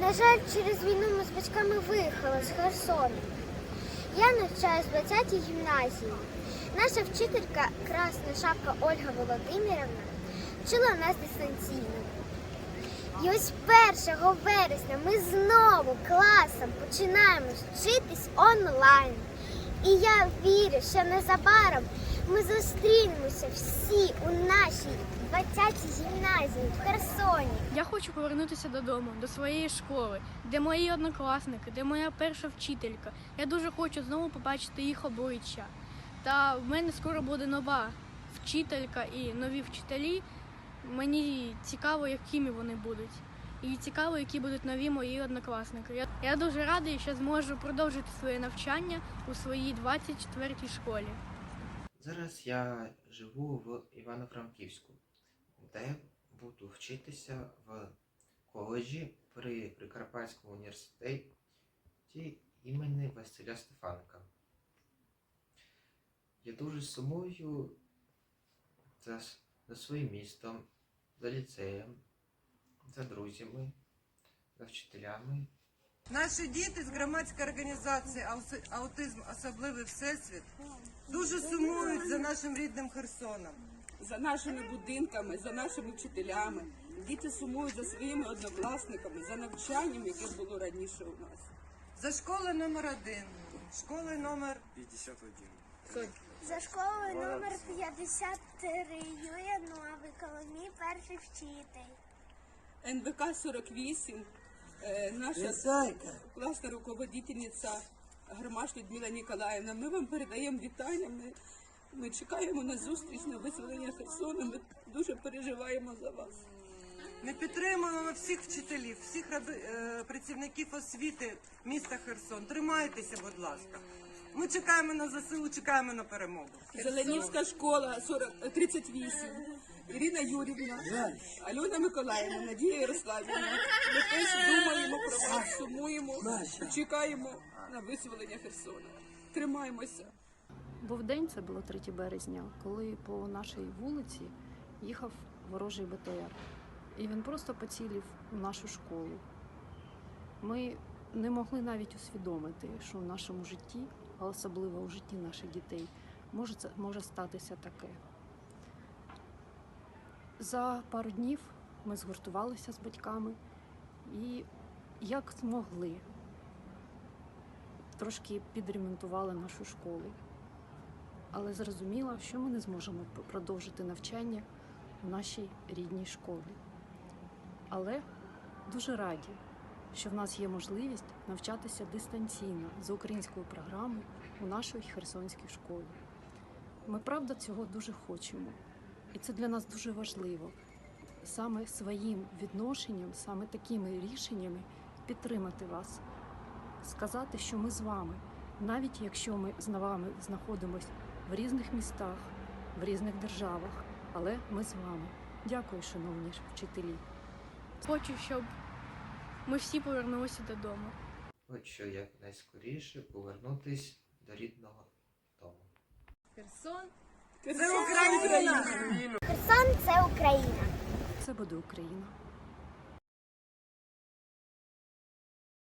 На жаль, через війну ми з батьками виїхали з Херсону. Я навчаюсь в 20-й гімназії. Наша вчителька Красна Шапка Ольга Володимирівна вчила нас дистанційно. І ось 1 вересня ми знову класом починаємо вчитись онлайн. І я вірю, що незабаром ми зустрінемося всі у нашій 20-й гімназії в Херсоні. Я хочу повернутися додому, до своєї школи, де мої однокласники, де моя перша вчителька. Я дуже хочу знову побачити їх обличчя. Та в мене скоро буде нова вчителька і нові вчителі. Мені цікаво, якими вони будуть. І цікаво, які будуть нові мої однокласники. Я, я дуже радий, що зможу продовжити своє навчання у своїй 24-й школі. Зараз я живу в Івано-Франківську, де буду вчитися в коледжі при Прикарпатському університеті імені Василя Стефаника. Я дуже сумую за, за своїм містом, за ліцеєм, за друзями, за вчителями. Наші діти з громадської організації Аутизм Особливий Всесвіт дуже сумують за нашим рідним Херсоном. за нашими будинками, за нашими вчителями. Діти сумують за своїми однокласниками, за навчанням, яке було раніше у нас. За школою номер один, школою номер 51. За школою номер 53 Юрія Новий, Коломій перший вчитель. НВК 48, е, наша класна руководительниця Громаш Людмила Ніколаївна. Ми вам передаємо вітання. Ми, ми чекаємо на зустріч на визволення Херсону. Ми дуже переживаємо за вас. Ми підтримуємо всіх вчителів, всіх раби- е, працівників освіти міста Херсон. Тримайтеся, будь ласка. Ми чекаємо на ЗСУ, чекаємо на перемогу. Зеленівська школа 40, е, 38. Ірина Юрівна, Альона Миколаївна, Надія Ярославівна. Ми теж думаємо про вас, сумуємо, чекаємо на визволення Херсона. Тримаємося. Був день, це було 3 березня, коли по нашій вулиці їхав ворожий БТР. І він просто поцілив у нашу школу. Ми не могли навіть усвідомити, що в нашому житті, а особливо у житті наших дітей, може, може статися таке. За пару днів ми згуртувалися з батьками і як змогли трошки підремонтували нашу школу але зрозуміла, що ми не зможемо продовжити навчання в нашій рідній школі. Але дуже раді, що в нас є можливість навчатися дистанційно за українською програмою у нашій Херсонській школі. Ми правда цього дуже хочемо, і це для нас дуже важливо. Саме своїм відношенням, саме такими рішеннями підтримати вас, сказати, що ми з вами, навіть якщо ми з вами знаходимося в різних містах, в різних державах, але ми з вами. Дякую, шановні вчителі. Хочу, щоб ми всі повернулися додому. Хочу якнайскоріше повернутися до рідного дому. Херсон Це Україна! Україна! Херсон це Україна. Це буде Україна.